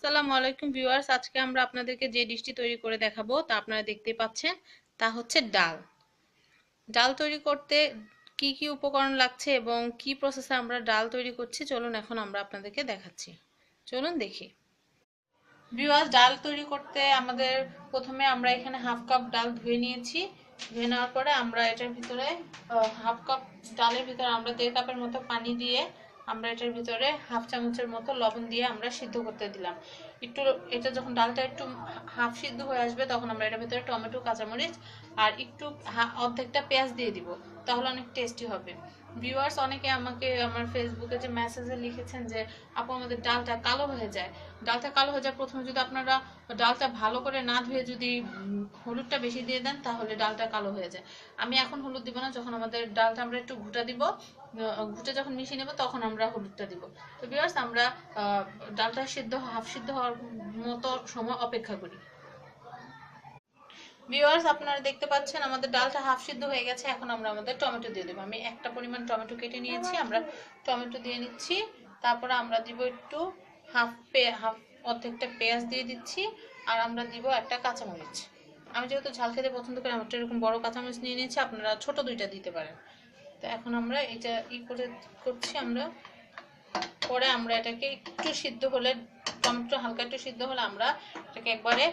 আসসালামু আলাইকুম ভিউয়ার্স। আজকে আমরা আপনাদেরকে যে ডিশটি তৈরি করে দেখাবো, তা আপনারা দেখতে পাচ্ছেন, তা হচ্ছে ডাল। ডাল তৈরি করতে কি কি উপকরণ লাগছে এবং কি প্রসেসে আমরা ডাল তৈরি করছি, চলুন এখন আমরা আপনাদেরকে দেখাচ্ছি। চলুন দেখি। ভিউয়ার্স, ডাল তৈরি করতে আমাদের প্রথমে আমরা এখানে হাফ কাপ ডাল ধুয়ে নিয়েছি। ধুয়ে নেওয়ার পরে আমরা এটার ভিতরে হাফ কাপ ডালের ভিতরে আমরা দেড় কাপের মতো পানি দিয়ে আমরা এটার ভিতরে হাফ চামচের মতো লবণ দিয়ে আমরা সিদ্ধ করতে দিলাম। একটু, এটা যখন ডালটা একটু হাফ সিদ্ধ হয়ে আসবে, তখন আমরা এটার ভিতরে টমেটো, কাঁচামরিচ আর একটু অর্ধেকটা পেঁয়াজ দিয়ে দিব, তাহলে অনেক টেস্টি হবে। ভিউয়ার্স অনেকে আমাকে আমার ফেসবুকে যে মেসেজে লিখেছেন যে, আপু, আমাদের ডালটা কালো হয়ে যায়। ডালটা কালো হয়ে যায় প্রথমে যদি আপনারা ডালটা ভালো করে না ধুয়ে যদি হলুদটা বেশি দিয়ে দেন, তাহলে ডালটা কালো হয়ে যায়। আমি এখন হলুদ দিব না, যখন আমাদের ডালটা আমরা একটু ঘুটা দিব ঘুটে যখন মিশিয়ে নেব, তখন আমরা হলুদটা দিব। তো ভিউয়ার্স আমরা ডালটা সিদ্ধ হাফ সিদ্ধ হওয়ার মতো সময় অপেক্ষা করি। ভিউয়ার্স আপনারা দেখতে পাচ্ছেন আমাদের ডালটা হাফ সিদ্ধ হয়ে গেছে। এখন আমরা আমাদের টমেটো দিয়ে দেবো। আমি একটা পরিমাণ টমেটো কেটে নিয়েছি। আমরা টমেটো দিয়ে নিচ্ছি। তারপরে আমরা দিব একটু হাফ পে হাফ অর্ধেকটা পেঁয়াজ দিয়ে দিচ্ছি। আর আমরা দিব একটা কাঁচামরিচ। আমি যেহেতু ঝাল খেতে পছন্দ করি, আমার এরকম বড় কাঁচামরিচ নিয়ে নিয়েছি, আপনারা ছোট দুইটা দিতে পারেন। তো এখন আমরা এটা ই করে করছি আমরা। পরে আমরা এটাকে একটু সিদ্ধ হলে, টমেটো হালকা একটু সিদ্ধ হলে আমরা এটাকে একবারে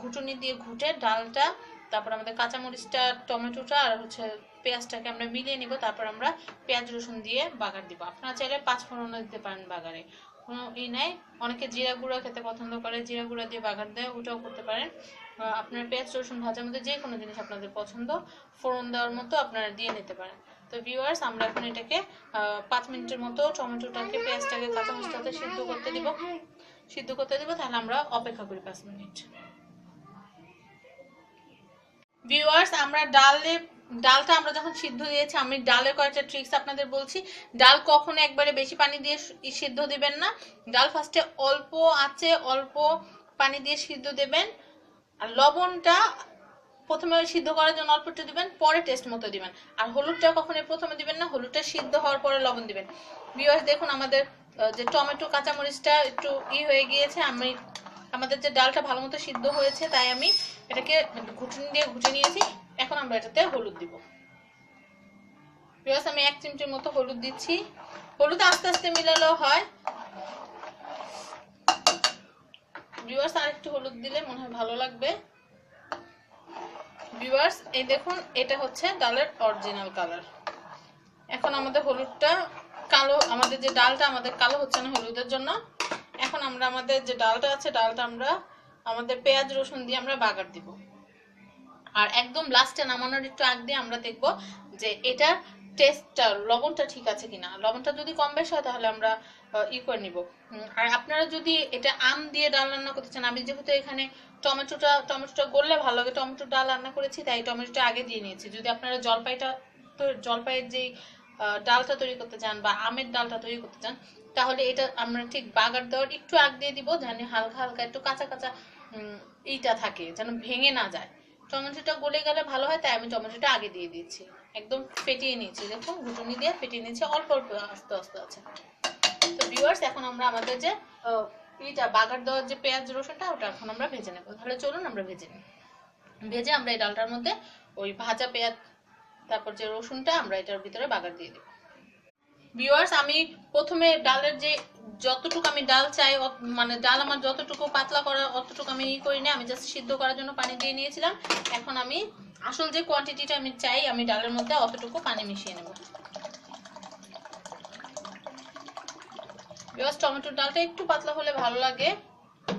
ঘুটুনি দিয়ে ঘুটে ডালটা, তারপর আমাদের কাঁচামরিচটা, টমেটোটা আর হচ্ছে পেঁয়াজটাকে আমরা মিলিয়ে নিব, তারপর আমরা পেঁয়াজ, রসুন দিয়ে বাগার দিব। আপনারা চাইলে পাঁচ ফোড়নও দিতে পারেন বাগারে। কোনো ই নাই, অনেকে জিরা গুঁড়া খেতে পছন্দ করে, জিরা গুঁড়া দিয়ে বাগার দেয়, ওটাও করতে পারেন। আপনার পেঁয়াজ, রসুন ভাজার মধ্যে যে কোনো জিনিস আপনাদের পছন্দ, ফোড়ন দেওয়ার মতো আপনারা দিয়ে নিতে পারেন। তো ভিউয়ার্স আমরা এখন এটাকে পাঁচ মিনিটের মতো টমেটোটাকে, পেঁয়াজটাকে কাঁচামরিচটাতে সিদ্ধ করতে দিব। সিদ্ধ করতে দিব, তাহলে আমরা অপেক্ষা করি পাঁচ মিনিট। ভিউয়ার্স আমরা ডালে, ডালটা আমরা যখন সিদ্ধ দিয়েছি, আমি ডালের কয়েকটা ট্রিক্স আপনাদের বলছি। ডাল কখনো একবারে বেশি পানি দিয়ে সিদ্ধ দিবেন না। ডাল ফার্স্টে অল্প আছে অল্প পানি দিয়ে সিদ্ধ দেবেন। আর লবণটা প্রথমে সিদ্ধ করার জন্য অল্প একটু দিবেন, পরে টেস্ট মতো দিবেন। আর হলুদটা কখনো প্রথমে দিবেন না, হলুদটা সিদ্ধ হওয়ার পরে লবণ দিবেন। ভিউয়ার্স দেখুন আমাদের যে টমেটো, কাঁচামরিচটা একটু ই হয়ে গিয়েছে, আমি আমাদের যে ডালটা ভালো মতো সিদ্ধ হয়েছে, তাই আমি এটাকে ঘুটুনি দিয়ে ঘুটে নিয়েছি। এখন আমরা এটাতে হলুদ দিব। আমি এক চিমটির মতো হলুদ দিচ্ছি। হলুদ আস্তে আস্তে মিলালেও হয়। ভিউয়ার্স আর হলুদ দিলে মনে হয় ভালো লাগবে। ভিউয়ার্স এই দেখুন, এটা হচ্ছে ডালের অরিজিনাল কালার এখন আমাদের হলুদটা কালো, আমাদের যে ডালটা আমাদের কালো হচ্ছে না হলুদের জন্য। এখন আমরা আমাদের যে ডালটা আছে, ডালটা আমরা আমাদের পেঁয়াজ, রসুন দিয়ে আমরা বাগার দিব। আর একদম লাস্টে নামানোর একটু আগ দিয়ে আমরা দেখব যে এটা টেস্টটা লবণটা ঠিক আছে কিনা। লবণটা যদি কম বেশ হয় তাহলে আমরা ই করে নিব। আর আপনারা যদি এটা আম দিয়ে ডাল রান্না করতে চান, আমি যেহেতু এখানে টমেটোটা টমেটোটা গললে ভালো লাগে টমেটো ডাল রান্না করেছি, তাই টমেটোটা আগে দিয়ে নিয়েছি। যদি আপনারা জলপাইটা তো জলপাইয়ের যেই ডালটা তৈরি করতে চান বা আমের ডালটা তৈরি করতে চান, তাহলে এটা আমরা ঠিক বাগার দেওয়ার একটু আগ দিয়ে দিব, যেন হালকা হালকা একটু কাঁচা কাঁচা ইটা থাকে, যেন ভেঙে না যায়। টমেটোটা গলে গেলে ভালো হয়, তাই আমি টমেটোটা আগে দিয়ে দিয়েছি একদম ফেটিয়ে নিয়েছি, দেখুন ঘুটুনি দিয়ে ফেটিয়ে নিয়েছি, অল্প অল্প, আস্তে আস্তে আছে। তো ভিউয়ার্স এখন আমরা আমাদের যে ইটা বাগার দেওয়ার যে পেঁয়াজ রসুনটা, ওটা এখন আমরা ভেজে নেব। তাহলে চলুন আমরা ভেজে নিই। ভেজে আমরা এই ডালটার মধ্যে ওই ভাজা পেঁয়াজ তারপর যে রসুনটা আমরা এটার ভিতরে বাগার দিয়ে দেবো। ভিউয়ার্স আমি প্রথমে ডালের যে যতটুকু আমি ডাল চাই মানে ডাল আমার যতটুকু পাতলা করা, অতটুকু আমি ই করি না আমি জাস্ট সিদ্ধ করার জন্য পানি দিয়ে নিয়েছিলাম। এখন আমি আসল যে কোয়ান্টিটিটা আমি চাই, আমি ডালের মধ্যে অতটুকু পানি মিশিয়ে নেব। ভিউয়ার্স টমেটোর ডালটা একটু পাতলা হলে ভালো লাগে।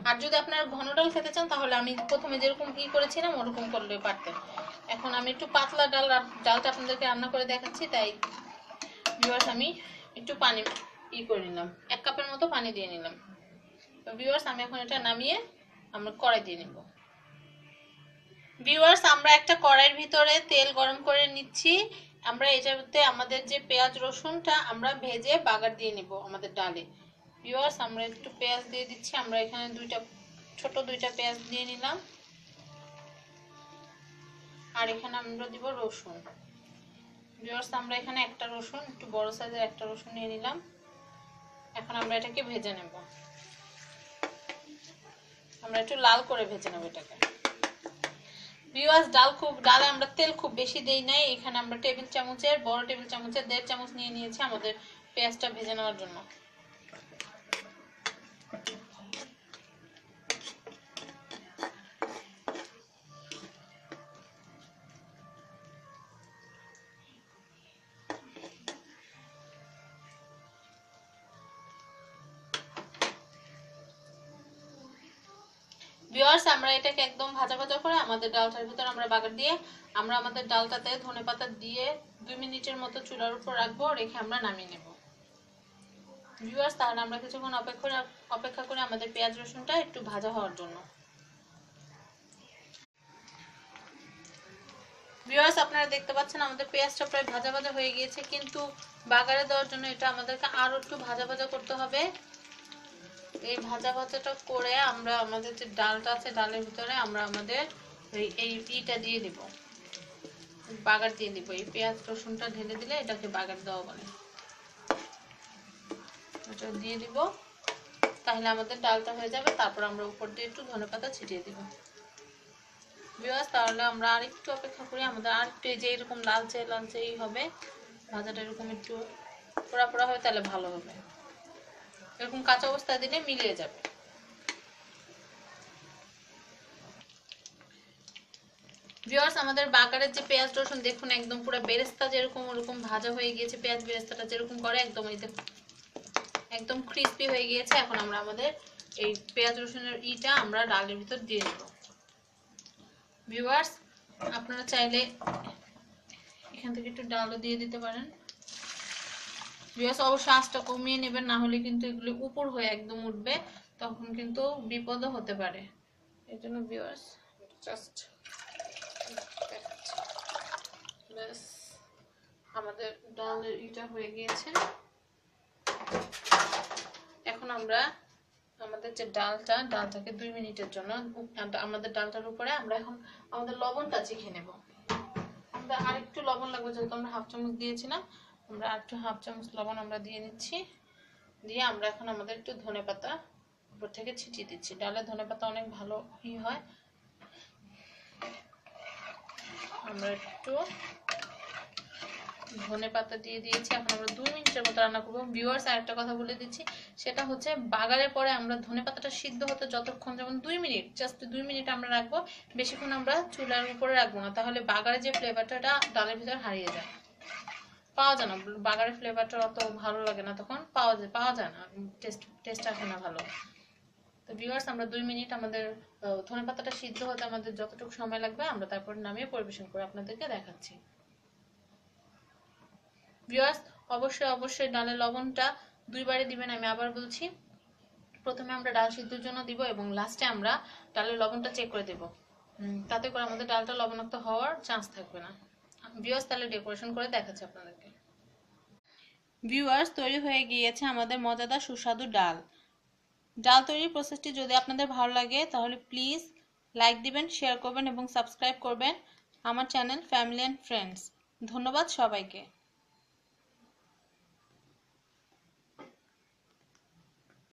আর যদি আপনারা ঘন ডাল খেতে চান, তাহলে আমি প্রথমে যেরকম ই করেছিলাম, ওরকম করলে পারতেন। এখন আমি একটু পাতলা ডাল ডালটা আপনাদেরকে রান্না করে দেখাচ্ছি, তাই ভিওয়ার্স আমি একটু পানি ই করে নিলাম। এক কাপের মতো পানি দিয়ে নিলাম। তো ভিউয়ার্স আমি এখন এটা নামিয়ে আমরা কড়াই দিয়ে নিব। ভিউয়ার্স আমরা একটা কড়াইয়ের ভিতরে তেল গরম করে নিচ্ছি। আমরা এটাতে আমাদের যে পেঁয়াজ রসুনটা আমরা ভেজে বাগার দিয়ে নিব আমাদের ডালে। ভিওয়ার্স আমরা একটু পেঁয়াজ দিয়ে দিচ্ছি। আমরা এখানে দুইটা, ছোট দুইটা পেঁয়াজ দিয়ে নিলাম। আর এখানে আমরা দিব রসুন। ভিউয়ার্স আমরা এখানে একটা রসুন, একটু বড় সাইজের একটা রসুন নিয়ে নিলাম। এখন আমরা এটাকে ভেজে নেব। আমরা একটু লাল করে ভেজে নেব এটাকে। ভিউয়ার্স ডাল খুব, ডালে আমরা তেল খুব বেশি দেই নাই। এখানে আমরা টেবিল চামচের, বড় টেবিল চামচের দেড় চামচ নিয়ে নিয়েছি আমাদের পেঁয়াজটা ভেজে নেওয়ার জন্য। ভিউয়ার্স আমরা এটাকে একদম ভাজা ভাজা করে আমাদের ডালটার ভিতর আমরা বাগার দিয়ে, আমরা আমাদের ডালটাতে ধনে পাতা দিয়ে দুই মিনিটের মতো চুলার উপর রাখব, রেখে আমরা নামিয়ে নেব। ভিউয়ার্স তাহলে আমরা কিছুক্ষণ অপেক্ষা অপেক্ষা করে আমাদের পেঁয়াজ রসুনটা একটু ভাজা হওয়ার জন্য। ভিউয়ার্স আপনারা দেখতে পাচ্ছেন আমাদের পেঁয়াজটা প্রায় ভাজা ভাজা হয়ে গিয়েছে, কিন্তু বাগারে দেওয়ার জন্য এটা আমাদেরকে আরও একটু ভাজা ভাজা করতে হবে। এই ভাজা ভাজাটা করে আমরা আমাদের যে ডালটা আছে ডালের ভিতরে আমরা আমাদের এই ইটা দিয়ে দিব। বাগার দিয়ে দিব। এই পেঁয়াজ, রসুনটা ঢেলে দিলে এটাকে বাগার দেওয়া বলে। এটা দিয়ে দিব। তাহলে আমাদের ডালটা হয়ে যাবে। তারপর আমরা উপর দিয়ে একটু ধনে পাতা ছিটিয়ে দিব। বিয়াস, তাহলে আমরা আরেকটু অপেক্ষা করি। আমাদের আরেকটু এই যে এরকম লালচে, লালচেই হবে। ভাজাটা এরকম একটু পোড়া পোড়া হবে, তাহলে ভালো হবে। এরকম কাঁচা অবস্থায় দিলে মিলিয়ে যাবে। ভিউয়ার্স আমাদের বাগারের যে পেঁয়াজ, রসুন, দেখুন, একদম পুরো বেরেস্তা যেরকম ওরকম ভাজা হয়ে গিয়েছে, পেঁয়াজ বেরেস্তাটা যেরকম করে, একদম এই একদম ক্রিস্পি হয়ে গিয়েছে। এখন আমরা আমাদের এই পেঁয়াজ, রসুনের ইটা আমরা ডালের ভিতর দিয়ে দেব ভিউয়ার্স আপনারা চাইলে এখান থেকে একটু ডালও দিয়ে দিতে পারেন। ভিউয়ার্স অবশ্যই আঁচটা কমিয়ে নেবেন না হলে কিন্তু এগুলো উপর হয়ে একদম উঠবে, তখন কিন্তু হতে পারে। এই জন্য ভিউয়ার্স জাস্ট আমাদের ডালের ইটা হয়ে গিয়েছে। এখন আমরা আমাদের যে ডালটা ডালটাকে দুই মিনিটের জন্য আমাদের ডালটার উপরে আমরা এখন আমাদের লবণটা চেখে নেব। আমরা আরেকটু লবণ লাগবে, যেহেতু আমরা হাফ চামচ দিয়েছিলাম। আমরা আরেকটু হাফ চামচ লবণ আমরা দিয়ে নিচ্ছি দিয়ে আমরা এখন আমাদের একটু ধনে পাতা উপর থেকে ছিটিয়ে দিচ্ছি। ডালে ধনে পাতা অনেক ভালো ই হয়। আমরা একটু ধনে পাতা দিয়ে দিয়েছি। এখন আমরা দুই মিনিটের মতো রান্না করব। ভিউয়ার্স আরেকটা কথা বলে দিচ্ছি। সেটা হচ্ছে বাগারের পরে আমরা ধনে পাতাটা সিদ্ধ হতে যতক্ষণ যেমন দুই মিনিট জাস্ট দুই মিনিট আমরা রাখব। বেশিক্ষণ আমরা চুলার উপরে রাখব না। তাহলে বাগারের যে ফ্লেভারটা ডালের ভিতর হারিয়ে যায়। পাওয়া যায় না। বাগারের ফ্লেভারটা অত ভালো লাগে না তখন পাওয়া যায় পাওয়া যায় না। টেস্ট টেস্ট আসে না ভালো। তো ভিউয়ার্স আমরা দুই মিনিট আমাদের ধনে পাতাটা সিদ্ধ হতে আমাদের যতটুকু সময় লাগবে, আমরা তারপর নামিয়ে পরিবেশন করে আপনাদেরকে দেখাচ্ছি। ভিউয়ার্স অবশ্যই অবশ্যই ডালের লবণটা দুইবারে দিবেন, আমি আবার বলছি। প্রথমে আমরা ডাল সিদ্ধর জন্য দিব এবং লাস্টে আমরা ডালের লবণটা চেক করে দেব। তাতে করে আমাদের ডালটা লবণাক্ত হওয়ার চান্স থাকবে না। ভিউয়ার্স তাহলে ডেকোরেশন করে দেখাচ্ছি আপনাদেরকে। ভিউয়ার্স তৈরি হয়ে গিয়েছে আমাদের মজাদার সুস্বাদু ডাল। ডাল তৈরির প্রসেসটি যদি আপনাদের ভালো লাগে, তাহলে প্লিজ লাইক দিবেন শেয়ার করবেন এবং সাবস্ক্রাইব করবেন আমার চ্যানেল ফ্যামিলি অ্যান্ড ফ্রেন্ডস ধন্যবাদ সবাইকে।